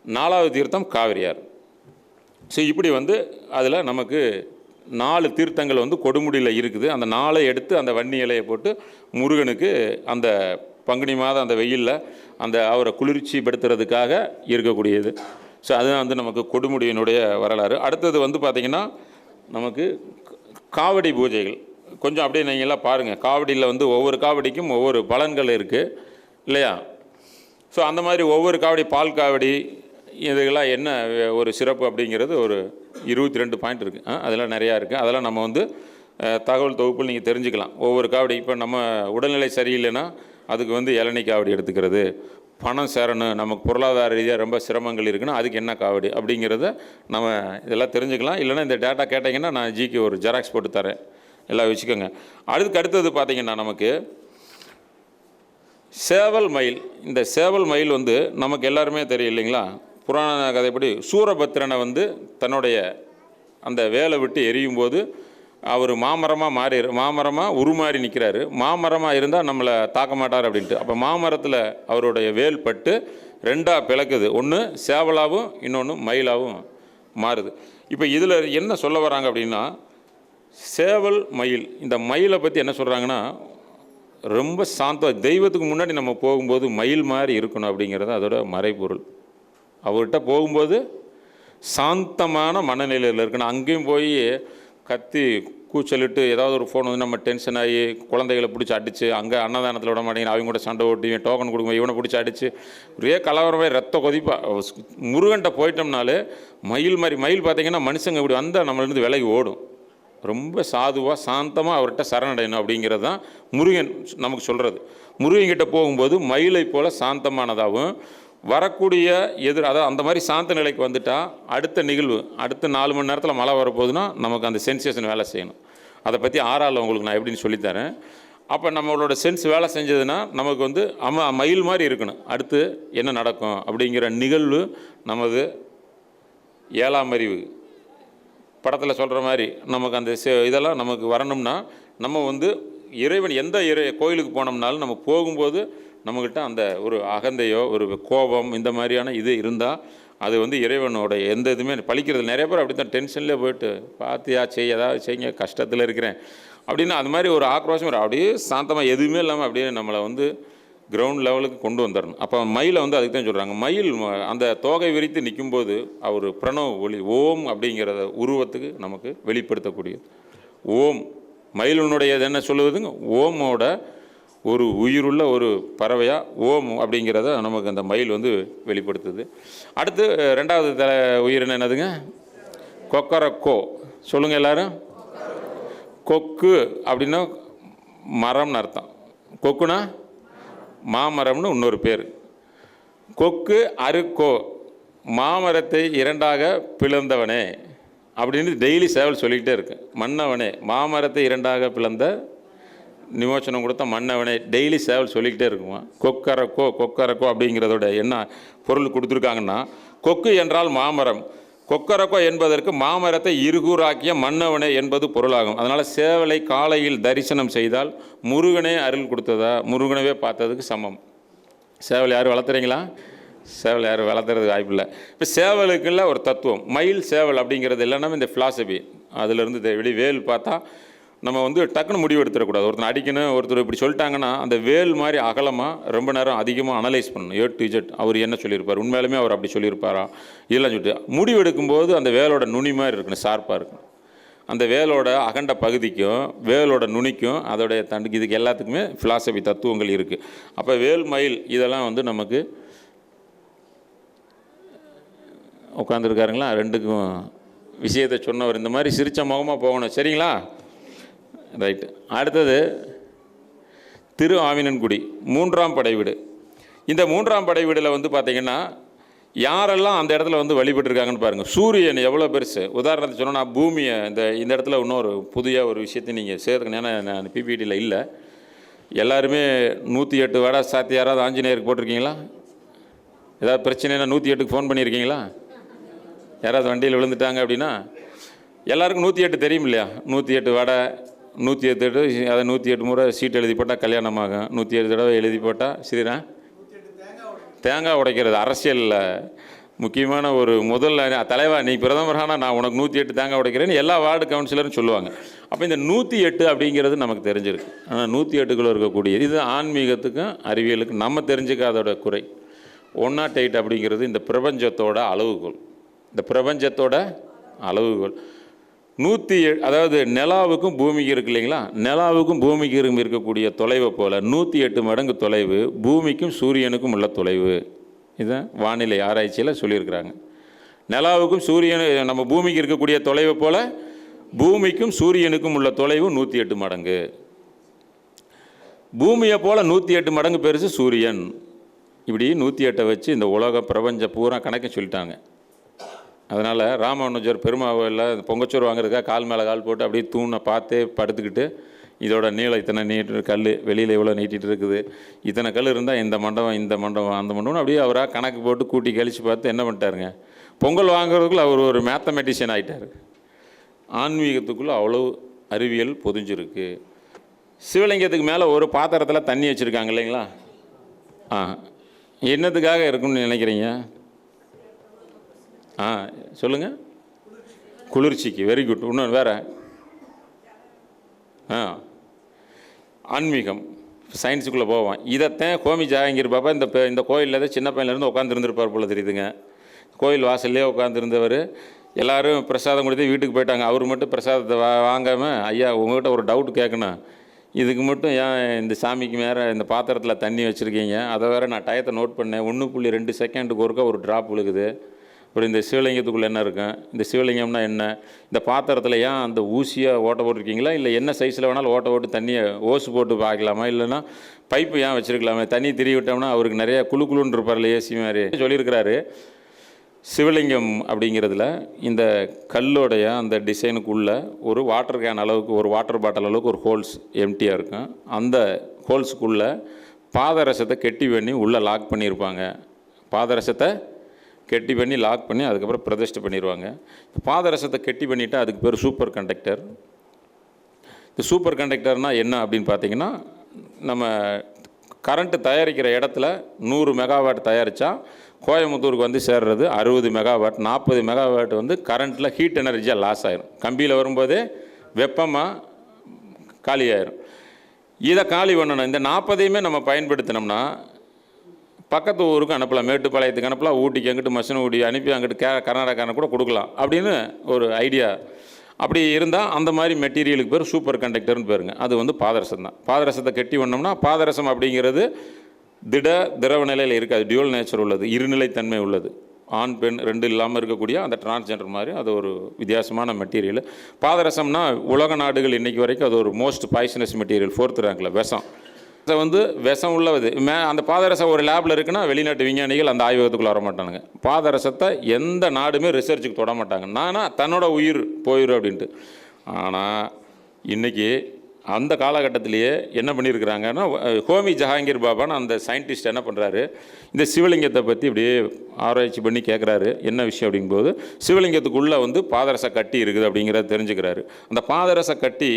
நாலாவது தீர்த்தம் காவிரியார். ஸோ இப்படி வந்து அதில் நமக்கு நாலு தீர்த்தங்கள் வந்து கொடுமுடியில் இருக்குது. அந்த நாளை எடுத்து அந்த வன்னி இலையை போட்டு முருகனுக்கு அந்த பங்குனி மாதம் அந்த வெயிலில் அந்த அவரை குளிர்ச்சி படுத்துறதுக்காக இருக்கக்கூடியது. ஸோ அதுதான் வந்து நமக்கு கொடுமுடியினுடைய வரலாறு. அடுத்தது வந்து பார்த்திங்கன்னா நமக்கு காவடி பூஜைகள். கொஞ்சம் அப்படியே நீங்களாம் எல்லாம் பாருங்கள் காவடியில் வந்து ஒவ்வொரு காவடிக்கும் ஒவ்வொரு பலன்கள் இருக்குது இல்லையா? ஸோ அந்த மாதிரி ஒவ்வொரு காவடி பால் காவடி இதுக்கெல்லாம் என்ன ஒரு சிறப்பு அப்படிங்கிறது ஒரு இருபத்தி ரெண்டு பாயிண்ட் இருக்குது அதெல்லாம் நிறையா இருக்குது அதெல்லாம் நம்ம வந்து தகவல் தொகுப்பில் நீங்கள் தெரிஞ்சுக்கலாம். ஒவ்வொரு காவடி இப்போ நம்ம உடல்நிலை சரியில்லைன்னா அதுக்கு வந்து இளநீ காவடி எடுத்துக்கிறது. பணம் சேரணும் நமக்கு பொருளாதார ரீதியாக ரொம்ப சிரமங்கள் இருக்குன்னா அதுக்கு என்ன காவடி அப்படிங்கிறத நம்ம இதெல்லாம் தெரிஞ்சுக்கலாம். இல்லைன்னா இந்த டேட்டா கேட்டிங்கன்னா நான் ஜிக்கு ஒரு ஜெராக்ஸ் போட்டு தரேன். எல்லாம் வச்சுக்கோங்க அதுக்கு அடுத்தது பார்த்தீங்கன்னா நமக்கு சேவல் மயில். இந்த சேவல் மயில் வந்து நமக்கு எல்லாருமே தெரியும் இல்லைங்களா? புராண கதைப்படி சூரபத்திரனை வந்து தன்னுடைய அந்த வேலை விட்டு எரியும் போது அவர் மாமரமாக மாறி மாமரமாக உருமாறி நிற்கிறாரு மாமரமாக இருந்தால் நம்மளை தாக்க மாட்டார் அப்படின்ட்டு. அப்போ மாமரத்தில் அவருடைய வேல் பட்டு ரெண்டாக பிளக்குது. ஒன்று சேவலாகவும் இன்னொன்று மயிலாகவும் மாறுது. இப்போ இதில் என்ன சொல்ல வராங்க அப்படின்னா சேவல் மயில் இந்த மயிலை பற்றி என்ன சொல்கிறாங்கன்னா ரொம்ப சாந்தம் தெய்வத்துக்கு முன்னாடி நம்ம போகும்போது மயில் மாதிரி இருக்கணும் அப்படிங்கிறது அதோட மறைபொருள். அவர்கிட்ட போகும்போது சாந்தமான மனநிலையில் இருக்கணும். அங்கேயும் போய் கத்தி கூச்சலிட்டு ஏதாவது ஒரு ஃபோன் வந்து நம்ம டென்ஷன் ஆகி குழந்தைகளை பிடிச்சி அடித்து அங்கே அன்னதானத்தில் விட மாட்டேங்கிற அவங்க கூட சண்டை ஓட்டி டோக்கன் கொடுங்க இவனை பிடிச்சி அடித்து ஒரே கலவரமே ரத்த கொதிப்பா. முருகன்ட்ட போயிட்டோம்னாலே மயில் மாதிரி மயில் பார்த்தீங்கன்னா மனுஷங்க இப்படி வந்தால் நம்மளிருந்து விலகி ஓடும். ரொம்ப சாதுவாக சாந்தமாக அவர்கிட்ட சரணடையணும் அப்படிங்கிறது தான் முருகன் நமக்கு சொல்கிறது முருகன்கிட்ட போகும்போது மயிலை போல் சாந்தமானதாகவும் வரக்கூடிய எதிர் அதாவது அந்த மாதிரி சாந்த நிலைக்கு வந்துட்டால் அடுத்த நிகழ்வு அடுத்த நாலு மணி நேரத்தில் மழை வரப்போகுதுன்னா நமக்கு அந்த சென்சேஷன் வேலை செய்யணும். அதை பற்றி ஆறாவில் உங்களுக்கு நான் எப்படின்னு சொல்லித்தரேன் அப்போ நம்மளோட சென்ஸ் வேலை செஞ்சதுன்னா நமக்கு வந்து அம மயில் மாதிரி இருக்கணும். அடுத்து என்ன நடக்கும் அப்படிங்கிற நிகழ்வு நமது ஏழாம் அறிவு. படத்தில் சொல்கிற மாதிரி நமக்கு அந்த செ- இதெல்லாம் நமக்கு வரணும்னா நம்ம வந்து இறைவன் எந்த இறை கோயிலுக்கு போனோம்னாலும் நம்ம போகும்போது நம்மக்கிட்ட அந்த ஒரு அகந்தையோ ஒரு கோபம் இந்த மாதிரியான இது இருந்தால் அது வந்து இறைவனோட எந்த இதுவுமே பழிக்கிறது நிறைய பேர் அப்படி தான் டென்ஷன்லேயே போயிட்டு பார்த்தியா செய்ய ஏதாவது செய்யுங்க கஷ்டத்தில் இருக்கிறேன். அப்படின்னு அது மாதிரி ஒரு ஆக்ரோஷம் வரும். அப்படியே சாந்தமாக எதுவுமே இல்லாமல் அப்படியே நம்மளை வந்து கிரவுண்ட் லெவலுக்கு கொண்டு வந்துடணும். அப்போ மயிலை வந்து அதுக்கு தான் சொல்கிறாங்க மயில் ம- அந்த தோகை விரித்து நிற்கும்போது அவர் பிரணவ ஒளி ஓம் அப்படிங்கிறத உருவத்துக்கு நமக்கு வெளிப்படுத்தக்கூடியது. ஓம். மயிலினுடையது என்ன சொல்லுவதுங்க ஓமோட ஒரு உயிருள்ள ஒரு பறவையாக ஓம் அப்படிங்கிறத நமக்கு அந்த மயில் வந்து வெளிப்படுத்துது. அடுத்து ரெண்டாவது த உயிரினம் என்னதுங்க? கொக்கரக்கோ. சொல்லுங்கள் எல்லோரும். கொக்கு அப்படின்னா மரம்னு அர்த்தம். கொக்குனா மாமரம்னு இன்னொரு பேர். கொக்கு அருக்கோ மாமரத்தை இரண்டாக பிளந்தவனே அப்படின்னு டெய்லி சேவல் சொல்லிக்கிட்டே இருக்கு. மன்னவனே மாமரத்தை இரண்டாக பிளந்த நிமோச்சனம் கொடுத்த மன்னவனை டெய்லி சேவல் சொல்லிக்கிட்டே இருக்குமா? கொக்கரக்கோ கொக்கரக்கோ அப்படிங்கிறதோட என்ன பொருள் கொடுத்துருக்காங்கன்னா கொக்கு என்றால் மாமரம். கொக்கரக்கோ என்பதற்கு மாமரத்தை இருகூறாக்கிய மன்னவனே என்பது பொருளாகும். அதனால் சேவலை காலையில் தரிசனம் செய்தால் முருகனே அருள் கொடுத்ததா? முருகனவே பார்த்ததுக்கு சமம். சேவல் யார் வளர்த்துறீங்களா? சேவல் யாரும் வளர்த்துறதுக்கு வாய்ப்பில்லை இப்போ சேவலுக்குள்ள ஒரு தத்துவம். மயில் சேவல் அப்படிங்கிறது இல்லைன்னா இந்த ஃபிலாசபி அதிலிருந்து வெளி வேல் பார்த்தா நம்ம வந்து டக்குன்னு முடிவு எடுத்துடக்கூடாது. ஒருத்தர் அடிக்கணும் ஒருத்தர் இப்படி சொல்லிட்டாங்கன்னா அந்த வேல் மாதிரி அகலமாக ரொம்ப நேரம் அதிகமாக அனலைஸ் பண்ணணும். ஏ டு ஜெட் அவர் என்ன சொல்லியிருப்பார்? உண்மையிலுமே அவர் அப்படி சொல்லியிருப்பாரா? இல்லைன்னு சொல்லிட்டு. முடிவு எடுக்கும்போது அந்த வேலோட நுனி மாதிரி இருக்கணும் ஷார்ப்பாக இருக்கணும். அந்த வேலோட அகண்ட பகுதிக்கும் வேலோட நுனிக்கும் அதோடைய தண்டு இதுக்கு எல்லாத்துக்குமே ஃபிலாசபி தத்துவங்கள் இருக்குது அப்போ வேல் மயில் இதெல்லாம் வந்து நமக்கு உட்காந்துருக்காருங்களா ரெண்டுக்கும் விஷயத்தை சொன்னவர். இந்த மாதிரி சிரித்த முகமாக போகணும். சரிங்களா? ரைட்டு அடுத்தது திரு ஆவினன்குடி மூன்றாம் படை வீடு. இந்த மூன்றாம் படை வீடில் வந்து பார்த்திங்கன்னா யாரெல்லாம் அந்த இடத்துல வந்து வழிபட்டுருக்காங்கன்னு பாருங்கள் சூரியன் எவ்வளோ பெருசு. உதாரணத்துக்கு சொன்னால் பூமியை இந்த இந்த இடத்துல இன்னொரு புதிய ஒரு விஷயத்தை நீங்கள் சேர்த்துக்கணும் ஏன்னா நான் பிபிடியில் இல்லை. எல்லாருமே நூற்றி எட்டு வடை சாத்தி யாராவது ஆஞ்சநேயருக்கு போட்டிருக்கீங்களா? ஏதாவது பிரச்சனைனா நூற்றி எட்டுக்கு ஃபோன் பண்ணியிருக்கீங்களா? யாராவது வண்டியில் விழுந்துட்டாங்க அப்படின்னா எல்லாருக்கும் நூற்றி எட்டு தெரியும் இல்லையா? நூற்றி எட்டு வடை நூற்றி எட்டு தடவை அதை நூற்றி எட்டு முறை சீட் எழுதி போட்டால் கல்யாணம் ஆகும் நூற்றி எட்டு தடவை எழுதி போட்டால் சரிடா தேங்காய் உடைக்கிறது அரசியலில். முக்கியமான ஒரு முதல் தலைவா நீ பிரதமரானா நான் உனக்கு நூற்றி எட்டு தேங்காய் உடைக்கிறேன்னு எல்லா வார்டு கவுன்சிலரும் சொல்லுவாங்க. அப்போ இந்த நூற்றி எட்டு அப்படிங்கிறது நமக்கு தெரிஞ்சிருக்கு. ஆனால் நூற்றி எட்டுக்குள்ளே இருக்கக்கூடிய இது ஆன்மீகத்துக்கும் அறிவியலுக்கும் நம்ம தெரிஞ்சுக்காதோட குறை. ஒன் நாட் எயிட் அப்படிங்கிறது இந்த பிரபஞ்சத்தோட அளவுகோல். இந்த பிரபஞ்சத்தோட அளவுகோல். நூற்றி அதாவது நிலாவுக்கும் பூமிக்கு இருக்கு இல்லைங்களா? நிலாவுக்கும் பூமிக்கு இருக்கக்கூடிய தொலைவை போல் நூற்றி எட்டு மடங்கு தொலைவு பூமிக்கும் சூரியனுக்கும் உள்ள தொலைவு. இதுதான் வானிலை ஆராய்ச்சியில் சொல்லியிருக்கிறாங்க. நிலாவுக்கும் சூரியனு நம்ம பூமிக்கு இருக்கக்கூடிய தொலைவை போல் பூமிக்கும் சூரியனுக்கும் உள்ள தொலைவு நூற்றி எட்டு மடங்கு. பூமியை போல் நூற்றி எட்டு மடங்கு பெருசு சூரியன். இப்படி நூற்றி எட்டை வச்சு இந்த உலக பிரபஞ்ச பூரா கணக்கு சொல்லிட்டாங்க. அதனால் ராமானுஜர் பெருமாவில் பொங்கச்சோறு வாங்குறதுக்காக கால் மேலே கால் போட்டு அப்படியே தூணை பார்த்தே படுத்துக்கிட்டு இதோட நீளம் இத்தனை நீட்டு கல் வெளியில் இவ்வளோ நீட்டிட்டு இருக்குது. இத்தனை கல் இருந்தால் இந்த மண்டபம் இந்த மண்டபம் அந்த மண்டபம் அப்படியே அவராக கணக்கு போட்டு கூட்டி கழித்து பார்த்து என்ன பண்ணிட்டாருங்க? பொங்கல் வாங்குறதுக்குள்ள அவர் ஒரு மேத்தமெட்டிஷியன் ஆகிட்டார் ஆன்மீகத்துக்குள்ளே அவ்வளோ அறிவியல் பொதிஞ்சிருக்கு. சிவலிங்கத்துக்கு மேலே ஒரு பாத்திரத்தில் தண்ணி வச்சுருக்காங்க இல்லைங்களா? ஆ என்னத்துக்காக இருக்கும்னு நினைக்கிறீங்க? ஆ சொல்லுங்கள் குளிர்ச்சிக்கு வெரி குட் இன்னொன்று வேறு. ஆ ஆன்மீகம். சயின்ஸுக்குள்ளே போவான். இதைத்தான் கோமி ஜாகங்கீர் பாபா இந்த இந்த கோயிலில் தான் சின்ன பையன்லேருந்து உட்காந்துருந்துருப்பார் போல தெரியுதுங்க. கோயில் வாசல்லே உட்காந்துருந்தவர் எல்லாரும் பிரசாதம் கொடுத்து வீட்டுக்கு போயிட்டாங்க. அவர் மட்டும் பிரசாதத்தை வா வாங்காமல் ஐயா உங்கள்கிட்ட ஒரு டவுட் கேட்கணும். இதுக்கு மட்டும் ஏன் இந்த சாமிக்கு மேலே இந்த பாத்திரத்தில் தண்ணி வச்சுருக்கீங்க? அதை வேறு நான் டயத்தை நோட் பண்ணேன். ஒன்று புள்ளி ரெண்டு செகண்டுக்கு ஒருக்கா ஒரு ட்ராப் விழுகுது. அப்புறம் இந்த சிவலிங்கத்துக்குள்ளே என்ன இருக்கும்? இந்த சிவலிங்கம்னா என்ன? இந்த பாத்திரத்தில் ஏன் அந்த ஊசியாக ஓட்ட போட்டிருக்கீங்களா? இல்லை என்ன சைஸில் வேணாலும் ஓட்ட போட்டு தண்ணியை ஓசு போட்டு பார்க்கலாமா இல்லைன்னா பைப்பு ஏன் வச்சுருக்கலாமே? தண்ணி திரி விட்டோம்னா அவருக்கு நிறைய குழு குழுன்னு இருப்பார்ல ஏசி மாதிரி. சொல்லியிருக்கிறாரு சிவலிங்கம் அப்படிங்கிறதுல இந்த கல்லோடைய அந்த டிசைனுக்குள்ளே ஒரு வாட்டர் கேன் அளவுக்கு ஒரு வாட்டர் பாட்டில் அளவுக்கு ஒரு ஹோல்ஸ் எம்டியாக இருக்கும். அந்த ஹோல்ஸுக்குள்ளே பாதரசத்தை கெட்டி பண்ணி உள்ளே லாக் பண்ணியிருப்பாங்க. பாதரசத்தை கெட்டி பண்ணி லாக் பண்ணி அதுக்கப்புறம் பிரதிஷ்டை பண்ணிடுவாங்க பாதரசத்தை கெட்டி பண்ணிட்டா அதுக்கு பேர் சூப்பர் கண்டக்டர் இந்த சூப்பர் கண்டக்டர்னால் என்ன அப்படின்னு பார்த்தீங்கன்னா நம்ம கரண்ட்டு தயாரிக்கிற இடத்துல நூறு மெகாவாட் தயாரித்தா கோயம்புத்தூருக்கு வந்து சேர்றது அறுபது மெகாவாட் நாற்பது மெகாவாட் வந்து கரண்ட்டில் ஹீட் எனர்ஜியாக லாஸ் ஆயிரும். கம்பியில் வரும்போதே வெப்பமாக காலியாயிரும் இதை காலி பண்ணணும். இந்த நாற்பதையுமே நம்ம பயன்படுத்தினோம்னா பக்கத்து ஊருக்கு அனுப்பலாம். மேட்டுப்பாளையத்துக்கு அனுப்பலாம். ஊட்டிக்கு அங்கிட்டு மசன ஊட்டி அனுப்பி அங்கிட்டு கே கர்நாடகான கூட கொடுக்கலாம் அப்படின்னு ஒரு ஐடியா. அப்படி இருந்தால் அந்த மாதிரி மெட்டீரியலுக்கு பேர் சூப்பர் கண்டக்டர்னு பேருங்க. அது வந்து பாதரசம் தான். பாதரசத்தை கட்டி வந்தோம்னா பாதரசம் அப்படிங்கிறது திட திரவ நிலையில் இருக்காது டியூல் நேச்சர் உள்ளது. இருநிலைத்தன்மை உள்ளது. ஆண் பெண் ரெண்டு இல்லாமல் இருக்கக்கூடிய அந்த டிரான்ஸ்ஜெண்டர் மாதிரி அது ஒரு வித்தியாசமான மெட்டீரியல் பாதரசம்னா உலக நாடுகள் இன்றைக்கி வரைக்கும் அது ஒரு மோஸ்ட் பாய்சனஸ் மெட்டீரியல் ஃபோர்த் ரேங்கில் விஷம். அதை வந்து விஷம் உள்ளது மே அந்த பாதரசம் ஒரு லேபில் இருக்குன்னா வெளிநாட்டு விஞ்ஞானிகள் அந்த ஆய்வகத்துக்குள்ள வர மாட்டானுங்க பாதரசத்தை எந்த நாடுமே ரிசர்ச்சுக்கு தொட மாட்டாங்க. நானா தன்னோட உயிர் போயிடும் அப்படின்ட்டு. ஆனால் இன்றைக்கி அந்த காலகட்டத்திலேயே என்ன பண்ணியிருக்கிறாங்கன்னா ஹோமி ஜஹாங்கீர் பாபான்னு அந்த சயின்டிஸ்ட் என்ன பண்ணுறாரு இந்த சிவலிங்கத்தை பற்றி இப்படியே ஆராய்ச்சி பண்ணி கேட்குறாரு என்ன விஷயம் அப்படிங்கும்போது சிவலிங்கத்துக்குள்ளே வந்து பாதரச கட்டி இருக்குது அப்படிங்கிறத தெரிஞ்சுக்கிறாரு. அந்த பாதரச கட்டி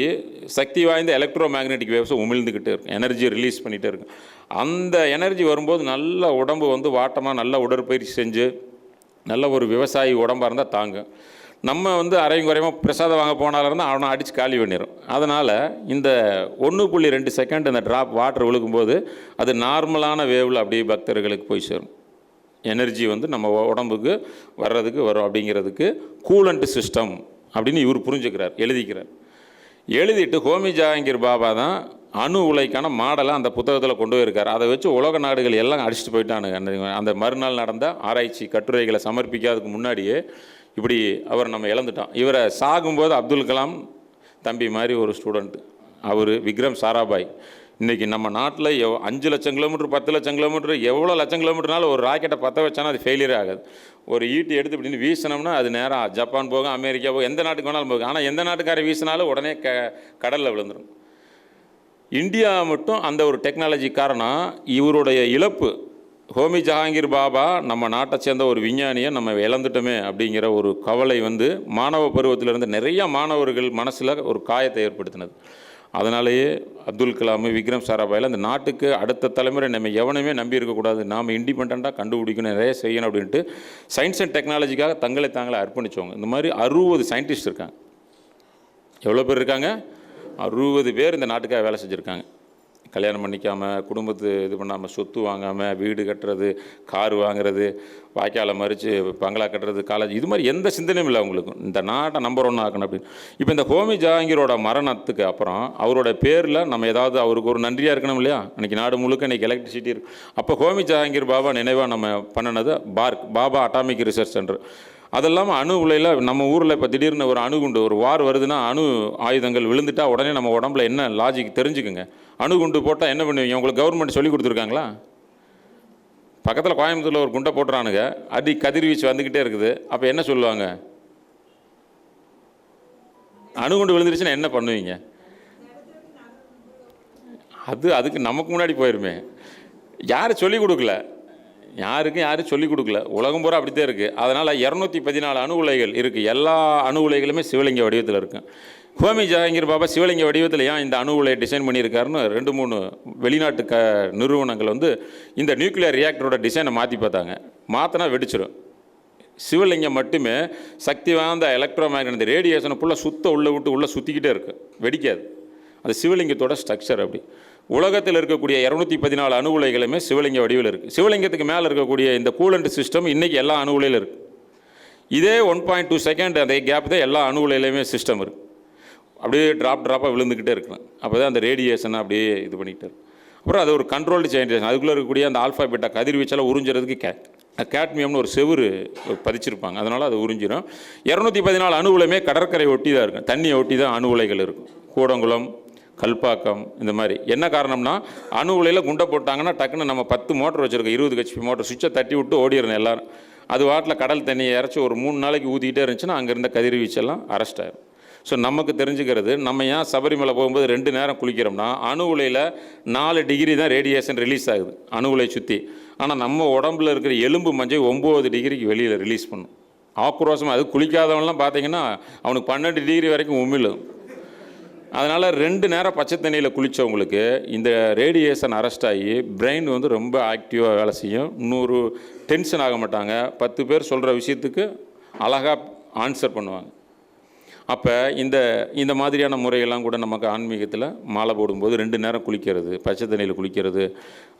சக்தி வாய்ந்த எலக்ட்ரோ மேக்னெட்டிக் வேவ்ஸை உமிழ்ந்துக்கிட்டு இருக்கும் எனர்ஜி ரிலீஸ் பண்ணிகிட்டே இருக்கும் அந்த எனர்ஜி வரும்போது நல்ல உடம்பு வந்து வாட்டமாக நல்ல உடற்பயிற்சி செஞ்சு நல்ல ஒரு விவசாயி உடம்பாக இருந்தால் தாங்கும். நம்ம வந்து அரையும் குறையுமா? பிரசாதம் வாங்க போனாலும் இருந்தால் அவனை அடித்து காலி பண்ணிடும் அதனால் இந்த ஒன்று புள்ளி ரெண்டு செகண்ட் இந்த ட்ராப் வாட்டர் விழுகும்போது அது நார்மலான வேவில் அப்படியே பக்தர்களுக்கு போய் சேரும். எனர்ஜி வந்து நம்ம உடம்புக்கு வர்றதுக்கு வரும் அப்படிங்கிறதுக்கு கூலண்ட் சிஸ்டம் அப்படின்னு இவர் புரிஞ்சுக்கிறார் எழுதிக்கிறார். எழுதிட்டு ஹோமி ஜாங்கிர் பாபா தான் அணு உலைக்கான மாடலை அந்த புத்தகத்தில் கொண்டு போயிருக்கார். அதை வச்சு உலக நாடுகள் எல்லாம் அடிச்சுட்டு போயிட்டானுங்க. அந்த அந்த மறுநாள் நடந்த ஆராய்ச்சி கட்டுரைகளை சமர்ப்பிக்காததுக்கு முன்னாடியே இப்படி அவர் நம்ம இழந்துட்டோம் இவரை சாகும்போது அப்துல் கலாம் தம்பி மாதிரி ஒரு ஸ்டூடெண்ட் அவர் விக்ரம் சாராபாய். இன்றைக்கி நம்ம நாட்டில் எவ் அஞ்சு லட்சம் கிலோமீட்டர் பத்து லட்சம் கிலோமீட்டர் எவ்வளோ லட்சம் கிலோமீட்டர்னாலும் ஒரு ராக்கெட்டை பற்ற வச்சானா அது ஃபெயிலியர் ஆகாது. ஒரு ஈட்டு எடுத்து இப்படின்னு வீசினோம்னா அது நேராக ஜப்பான் போகும் அமெரிக்கா போகும் எந்த நாட்டுக்கு வேணாலும் போகும் ஆனால் எந்த நாட்டுக்காரர் வீசினாலும் உடனே க கடலில் விழுந்துடும் இந்தியா மட்டும் அந்த ஒரு டெக்னாலஜி காரணம் இவருடைய இழப்பு. ஹோமி ஜஹாங்கீர் பாபா நம்ம நாட்டை சேர்ந்த ஒரு விஞ்ஞானியை நம்ம இழந்துட்டோமே அப்படிங்கிற ஒரு கவலை வந்து மாணவ பருவத்திலிருந்து நிறைய மாணவர்கள் மனசில் ஒரு காயத்தை ஏற்படுத்தினது. அதனாலேயே அப்துல் கலாம் விக்ரம் சாராபாயில் அந்த நாட்டுக்கு அடுத்த தலைமுறை நம்ம எவனுமே நம்பி இருக்கக்கூடாது நாம் இண்டிபெண்ட்டாக கண்டுபிடிக்கணும் நிறைய செய்யணும் அப்படின்ட்டு சயின்ஸ் அண்ட் டெக்னாலஜிக்காக தங்களை தாங்களே அர்ப்பணித்தவங்க இந்த மாதிரி அறுபது சயின்டிஸ்ட் இருக்காங்க. எவ்வளோ பேர் இருக்காங்க? அறுபது பேர் இந்த நாட்டுக்காக வேலை செஞ்சுருக்காங்க. கல்யாணம் பண்ணிக்காம குடும்பத்து இது பண்ணாமல் சொத்து வாங்காமல் வீடு கட்டுறது கார் வாங்குறது வாய்க்காலை மறித்து பங்களா கட்டுறது காலேஜ் இது மாதிரி எந்த சிந்தனையும் இல்லை அவங்களுக்கு. இந்த நாட்டை நம்பர் ஒன்று ஆக்கணும் அப்படின்னு. இப்போ இந்த ஹோமி ஜஹாங்கீரோட மரணத்துக்கு அப்புறம் அவரோட பேரில் நம்ம ஏதாவது அவருக்கு ஒரு நன்றியாக இருக்கணும் இல்லையா? அன்றைக்கி நாடு முழுக்க இன்றைக்கி எலக்ட்ரிசிட்டி இருக்குது அப்போ ஹோமி ஜஹாங்கீர் பாபா நினைவாக நம்ம பண்ணினது BARC Bhabha atomic research centre அது இல்லாமல் அணு உலையில் நம்ம ஊரில் இப்போ திடீர்னு ஒரு அணுகுண்டு ஒரு வார் வருதுன்னா அணு ஆயுதங்கள் விழுந்துட்டால் உடனே நம்ம உடம்புல என்ன லாஜிக் தெரிஞ்சுக்குங்க? அணுகுண்டு போட்டால் என்ன பண்ணுவீங்க? உங்களுக்கு கவர்மெண்ட் சொல்லி கொடுத்துருக்காங்களா? பக்கத்தில் கோயம்புத்தூரில் ஒரு குண்டை போட்டுறானுங்க. அடி கதிர்வீச்சு வந்துக்கிட்டே இருக்குது. அப்போ என்ன சொல்லுவாங்க? அணுகுண்டு விழுந்துருச்சுன்னா என்ன பண்ணுவீங்க? அது அதுக்கு நமக்கு முன்னாடி போயிருமே. யாரும் சொல்லிக் கொடுக்கல. யாருக்கும் யாரும் சொல்லி கொடுக்கல. உலகம் பூரா அப்படித்தான் இருக்குது அதனால் இரநூத்தி பதினாலு அணு உலைகள் இருக்குது எல்லா அணு உலைகளுமே சிவலிங்க வடிவத்தில் இருக்கும் ஹோமி ஜஹாங்கீர் பாபா சிவலிங்க வடிவத்தில் ஏன் இந்த அணு உலையை டிசைன் பண்ணியிருக்காருன்னு ரெண்டு மூணு வெளிநாட்டு க நிறுவனங்கள் வந்து இந்த நியூக்ளியர் ரியாக்டரோட டிசைனை மாற்றி பார்த்தாங்க. மாற்றினா வெடிச்சிடும் சிவலிங்கம் மட்டுமே சக்தி வாய்ந்த எலக்ட்ரோ மேக்னட் ரேடியேஷனை ஃபுல்லாக சுத்த உள்ளே விட்டு உள்ளே சுற்றிக்கிட்டே இருக்குது வெடிக்காது. அது சிவலிங்கத்தோட ஸ்ட்ரக்சர் அப்படி. உலகத்தில் இருக்கக்கூடிய இரநூத்தி பதினாலு அணு உலைகளுமே சிவலிங்க வடிவில் இருக்குது சிவலிங்கத்துக்கு மேலே இருக்கக்கூடிய இந்த கூலண்ட் சிஸ்டம் இன்றைக்கி எல்லா அணு உலையில் இருக்குது இதே ஒன் பாயிண்ட் டூ செகண்ட் அந்த கேப் தான் எல்லா அணு உலையிலையுமே சிஸ்டம் இருக்குது அப்படியே ட்ராப் ட்ராப்பாக விழுந்துக்கிட்டே இருக்கணும் அப்போ தான் அந்த ரேடியேஷனை அப்படியே இது பண்ணிக்கிட்டு இருக்கும். அப்புறம் அது ஒரு கண்ட்ரோல்டு சேஞ்சேஷன் அதுக்குள்ளே இருக்கக்கூடிய அந்த ஆல்ஃபா பெட்டா கதிர்வீச்செல்லாம் உறிஞ்சுறதுக்கு கே கேட்மியம்னு ஒரு செவுரு பதிச்சிருப்பாங்க. அதனால் அது உறிஞ்சிடும் இரநூத்தி பதினாலு அணு உலையுமே கடற்கரை ஒட்டி தான் இருக்கும். தண்ணியை ஒட்டி தான் அணு உலைகள் இருக்கும். கூடங்குளம் கல்பாக்கம் இந்த மாதிரி. என்ன காரணம்னா அணு உலையில் குண்டை போட்டாங்கன்னா டக்குன்னு நம்ம பத்து மோட்டர் வச்சுருக்கோம் இருபது ஹெச்பி மோட்டர் சுவிட்சை தட்டி விட்டு ஓடிடணும் எல்லோரும். அது வாட்டில் கடல் தண்ணியை இறச்சி ஒரு மூணு நாளைக்கு ஊற்றிக்கிட்டே இருந்துச்சுன்னா அங்கே இருந்த கதிர்வீச்செல்லாம் அரெஸ்ட் ஆயிரும். ஸோ நமக்கு தெரிஞ்சுக்கிறது நம்ம ஏன் சபரிமலை போகும்போது ரெண்டு நேரம் குளிக்கிறோம்னா அணு உலையில் நாலு டிகிரி தான் ரேடியேஷன் ரிலீஸ் ஆகுது அணு உலை சுற்றி ஆனால் நம்ம உடம்புல இருக்கிற எலும்பு மஞ்சள் ஒம்பது டிகிரிக்கு வெளியில் ரிலீஸ் பண்ணும். ஆக்ரோஷமாக அது குளிக்காதவன்லாம் பார்த்தீங்கன்னா அவனுக்கு பன்னெண்டு டிகிரி வரைக்கும் உமிழும். அதனால் ரெண்டு நேரம் பச்சை தண்ணியில் குளித்தவங்களுக்கு இந்த ரேடியேஷன் அரெஸ்ட் ஆகி பிரெயின் வந்து ரொம்ப ஆக்டிவாக வேலை செய்யும். நூறு டென்ஷன் ஆக மாட்டாங்க. பத்து பேர் சொல்கிற விஷயத்துக்கு அழகாக ஆன்சர் பண்ணுவாங்க. அப்போ இந்த இந்த மாதிரியான முறையெல்லாம் கூட நமக்கு ஆன்மீகத்தில் மாலை போடும்போது ரெண்டு நேரம் குளிக்கிறது பச்சை தண்ணியில் குளிக்கிறது.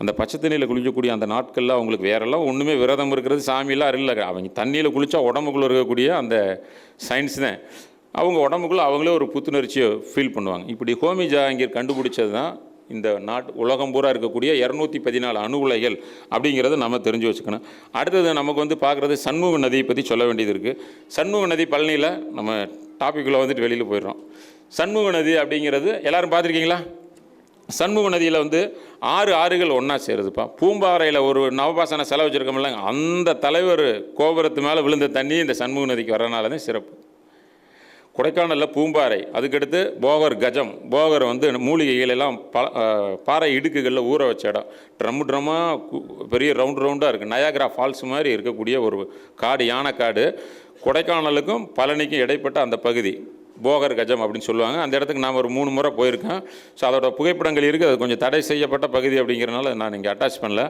அந்த பச்சை தண்ணியில் குளிக்கக்கூடிய அந்த நாட்களில் அவங்களுக்கு வேறெல்லாம் ஒன்றுமே விரதம் இருக்கிறது சாமியெல்லாம் இல்லை. அவங்க தண்ணியில் குளித்தா உடம்புக்குள்ளே இருக்கக்கூடிய அந்த சயின்ஸ் தான். அவங்க உடம்புக்குள்ளே அவங்களே ஒரு புத்துணர்ச்சியை ஃபீல் பண்ணுவாங்க. இப்படி ஹோமி ஜஹாங்கீர் கண்டுபிடிச்சது தான் இந்த நாட்டு உலகம் பூரா இருக்கக்கூடிய இரநூத்தி பதினாலு அணு உலைகள் அப்படிங்கிறத நம்ம தெரிஞ்சு வச்சுக்கணும். அடுத்தது நமக்கு வந்து பார்க்குறது சண்முக நதியை பற்றி சொல்ல வேண்டியது இருக்குது சண்முக நதி பழனியில் நம்ம டாப்பிக்குள்ளே வந்துட்டு வெளியில் போயிடுறோம். சண்முக நதி அப்படிங்கிறது எல்லோரும் பார்த்துருக்கீங்களா? சண்முக நதியில் வந்து ஆறு ஆறுகள் ஒன்றா சேருதுப்பா. பூம்பாறையில் ஒரு நவபாசன செலவு வச்சுருக்கோம்ல அந்த தலைவர் கோபுரத்து மேலே விழுந்த தண்ணி இந்த சண்முக நதிக்கு வரனால தான் சிறப்பு. கொடைக்கானலில் பூம்பாறை அதுக்கடுத்து போகர் கஜம். போகர் வந்து மூலிகைகள் எல்லாம் ப பாறை இடுக்குகளில் ஊற வச்ச இடம். ட்ரம் ட்ரம்மாக பெரிய ரவுண்ட் ரவுண்டாக இருக்குது நயாகரா ஃபால்ஸ் மாதிரி இருக்கக்கூடிய ஒரு காடு யானை காடு கொடைக்கானலுக்கும் பழனிக்கும் இடைப்பட்ட அந்த பகுதி. போகர் கஜம் அப்படின்னு சொல்லுவாங்க. அந்த இடத்துக்கு நான் ஒரு மூணு முறை போயிருக்கேன் ஸோ அதோட புகைப்படங்கள் இருக்குது. அது கொஞ்சம் தடை செய்யப்பட்ட பகுதி அப்படிங்கிறனால நான் இங்கே அட்டாச் பண்ணல.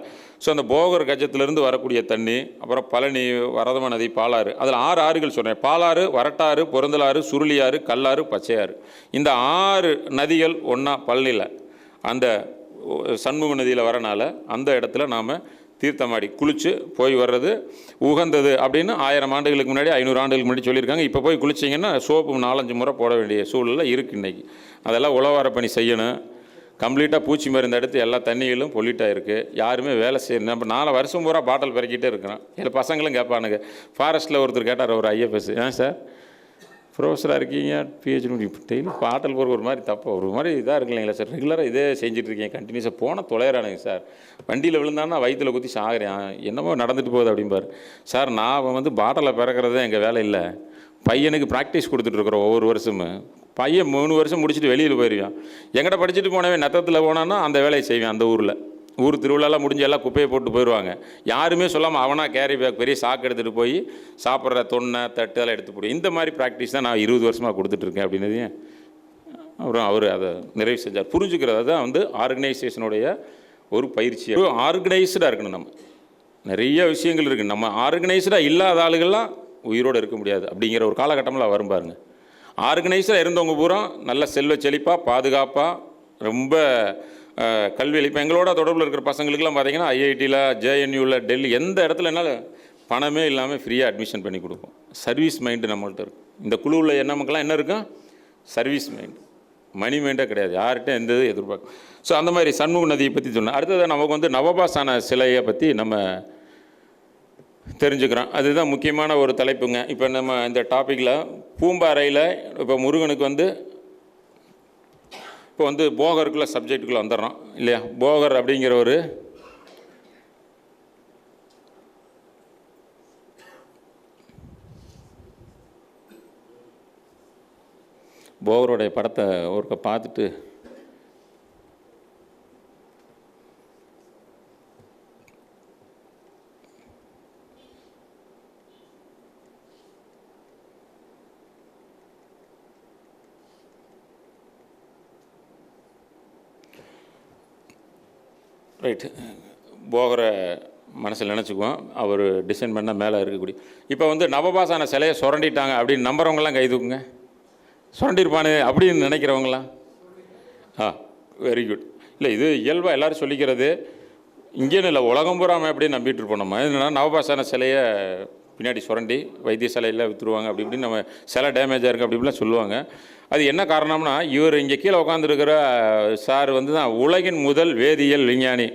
ஸோ அந்த போகர் கஜத்திலிருந்து வரக்கூடிய தண்ணி அப்புறம் பழனி வரதம நதி பாலாறு அதில் ஆறு ஆறுகள் சொன்னேன். பாலாறு வரட்டாறு பொருந்தலாறு சுருளியாறு கல்லாறு பச்சையாறு. இந்த ஆறு நதிகள் ஒன்றா பழனியில். அந்த சண்முக நதியில் வரனால அந்த இடத்துல நாம் தீர்த்தமாடி குளித்து போய் வர்றது உகந்தது அப்படின்னு ஆயிரம் ஆண்டுகளுக்கு முன்னாடி ஐநூறு ஆண்டுகளுக்கு முன்னாடி சொல்லியிருக்காங்க. இப்போ போய் குளிச்சிங்கன்னா சோப்பு நாலஞ்சு முறை போட வேண்டிய சூழ்நிலை இருக்குது இன்றைக்கி அதெல்லாம் உழவார பணி செய்யணும். கம்ப்ளீட்டாக பூச்சி மருந்து எடுத்து எல்லா தண்ணிகளும் பொல்யூட்டாக இருக்குது யாருமே வேலை செய்யணும் நம்ம நாலு வருஷம் பூரா பாட்டில் பிறக்கிட்டே இருக்கிறோம். இல்லை பசங்களும் கேட்பானுங்க. ஃபாரஸ்ட்டில் ஒருத்தர் கேட்டார் ஒரு ஐஎஃப்எஸ் ஏன் சார்? ப்ரொஃபஸராக இருக்கீங்க பிஹெச்டி டெய்லி பாட்டல் போகிற ஒரு மாதிரி தப்பு ஒரு மாதிரி இதாக இருக்கு இல்லைங்களா சார் ரெகுலராக இதே செஞ்சுட்டு இருக்கீங்க கண்டினியூஸாக போன தொலைகிறானுங்க சார் வண்டியில் விழுந்தான்னா வயிற்றுல குத்தி சாகிறேன். என்னமோ நடந்துட்டு போகுது அப்படிம்பார். சார் நான் வந்து பாட்டிலை பிறக்கிறது எங்கள் வேலை இல்லை. பையனுக்கு ப்ராக்டிஸ் கொடுத்துட்ருக்குறோம் ஒவ்வொரு வருஷமும். பையன் மூணு வருஷம் முடிச்சுட்டு வெளியில் போயிடுவான் எங்கிட்ட படிச்சுட்டு போனவன் நத்தத்தில் போனான்னா அந்த வேலையை செய்வேன் அந்த ஊரில். ஊர் திருவிழாலாம் முடிஞ்சு எல்லாம் குப்பையை போட்டு போயிடுவாங்க. யாருமே சொல்லாமல் அவனாக கேரி பேக் பெரிய சாக்கு எடுத்துகிட்டு போய் சாப்பிட்ற தொன்னை தட்டு அதெல்லாம் எடுத்து போடும் இந்த மாதிரி ப்ராக்டிஸ் தான் நான் இருபது வருஷமாக கொடுத்துட்ருக்கேன் அப்படின்னதையும் அப்புறம் அவர் அதை நிறைவு செஞ்சார். புரிஞ்சுக்கிறது தான் வந்து ஆர்கனைசேஷனுடைய ஒரு பயிற்சி. ஆர்கனைஸ்டாக இருக்கணும் நம்ம. நிறைய விஷயங்கள் இருக்குது நம்ம ஆர்கனைஸ்டாக இல்லாத ஆளுகள்லாம் உயிரோடு இருக்க முடியாது அப்படிங்கிற ஒரு காலகட்டமெல்லாம் வரும் பாருங்க. ஆர்கனைஸ்டாக இருந்தவங்க பூரா நல்ல செல்வ செழிப்பாக பாதுகாப்பாக ரொம்ப கல்வியில். கல்வி இப்போ எங்களோட தொடர்பில் இருக்கிற பசங்களுக்குலாம் பார்த்தீங்கன்னா ஐஐடியில் ஜேஎன்யூவில் டெல்லி எந்த இடத்துலனாலும் பணமே இல்லாமல் ஃப்ரீயாக அட்மிஷன் பண்ணி கொடுப்போம். சர்வீஸ் மைண்டு நம்மள்ட்ட இருக்கும் இந்த குழுவில் என்ன மக்கள்லாம் என்ன இருக்கும் சர்வீஸ் மைண்ட் மணி மைண்டே கிடையாது. யார்கிட்ட எந்த இது எதிர்பார்க்கும். ஸோ அந்த மாதிரி சண்முக நதியை பற்றி சொன்னேன் அடுத்தது நமக்கு வந்து நவபாசான சிலையை பற்றி நம்ம தெரிஞ்சுக்கிறோம். அதுதான் முக்கியமான ஒரு தலைப்புங்க. இப்போ நம்ம இந்த டாப்பிக்கில் பூம்பாறையில் இப்போ முருகனுக்கு வந்து இப்போ வந்து போகருக்குள்ள சப்ஜெக்டுக்குள்ளே வந்துடுறோம் இல்லையா? போகர் அப்படிங்கிற ஒரு போகருடைய படத்தை ஒருக்க பார்த்துட்டு ரைட்டு போகிற மனசில் நினச்சிக்குவோம். அவர் டிசைன் பண்ணால் மேலே இருக்கக்கூடிய. இப்போ வந்து நவபாசான சிலையை சுரண்டிட்டாங்க அப்படின்னு நம்புறவங்களாம் கை தூக்குங்க. சுரண்டிருப்பானு அப்படின்னு நினைக்கிறவங்களாம் ஆ வெரி குட் இல்லை இது இயல்பாக எல்லாரும் சொல்லிக்கிறது இங்கேன்னு இல்லை உலகம் பூராமல் எப்படி நம்பிட்டு இருப்போம் நம்ம. என்னென்னா நவபாசான சிலையை பின்னாடி சுரண்டி வைத்தியசாலையில் விற்றுருவாங்க அப்படி இப்படின்னு நம்ம சில டேமேஜாக இருக்குது அப்படி இப்படிலாம் சொல்லுவாங்க. அது என்ன காரணம்னா இவர் இங்கே கீழே உட்காந்துருக்கிற சார் வந்து தான் உலகின் முதல் வேதியியல் விஞ்ஞானி.